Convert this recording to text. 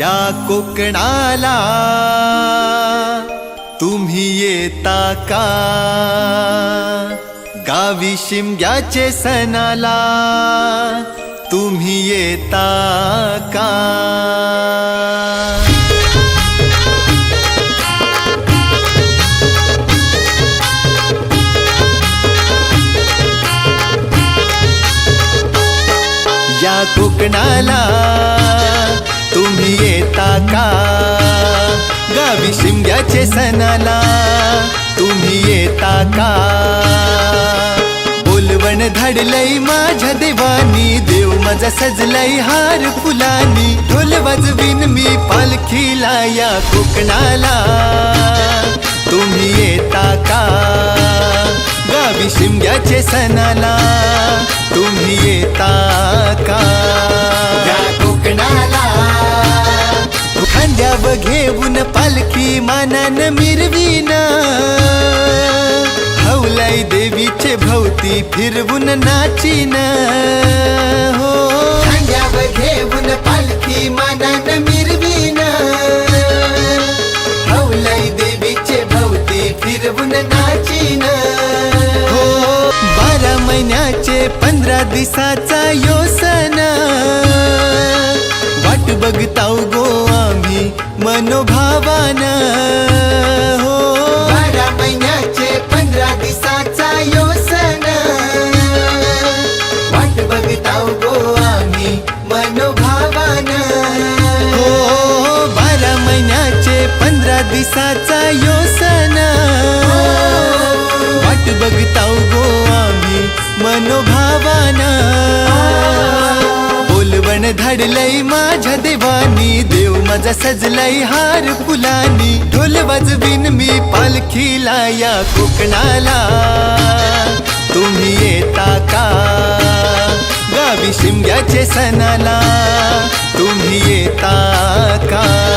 या कोकणाला तुम्ही येता का? गावी शिमग्याचे सणाला तुम्ही येता का? या कोकणाला सणाला तुम्ही येता का? बोलवण धाडलय माझ्या देवानी देव माझा सजलय हार फुलानी ढोल वाजवीन मी पालखीला या कोकणाला. तुम्ही येता का? गावी शिमग्याचे सणाला तुम्ही येता घेऊन पालखी मानान मिरवीना. हौलाई देवीचे भोवती फिरवून नाचीना. हो. घेऊन पालखी मानान मिरवीन. हौलाई हो. देवीचे भोवती फिरवून नाचीन. हो. बारा महिन्याचे पंधरा दिसाचा योसना. वाट बघताव गो मनोभावान. हो. बारा महिन्याचे पंधरा दिसाचा योसन. वाट बघताव गो आम्ही मनोभावान. हो बारा महिन्याचे पंधरा दिसाचा बोलवण माझ्या देवानी देव माझा सजलाय हार फुलानी ढोल वाजवीन मी पालखीला या कोकणाला. तुम्ही येता का? गावी शिमग्याचे सणाला. तुम्ही येता का?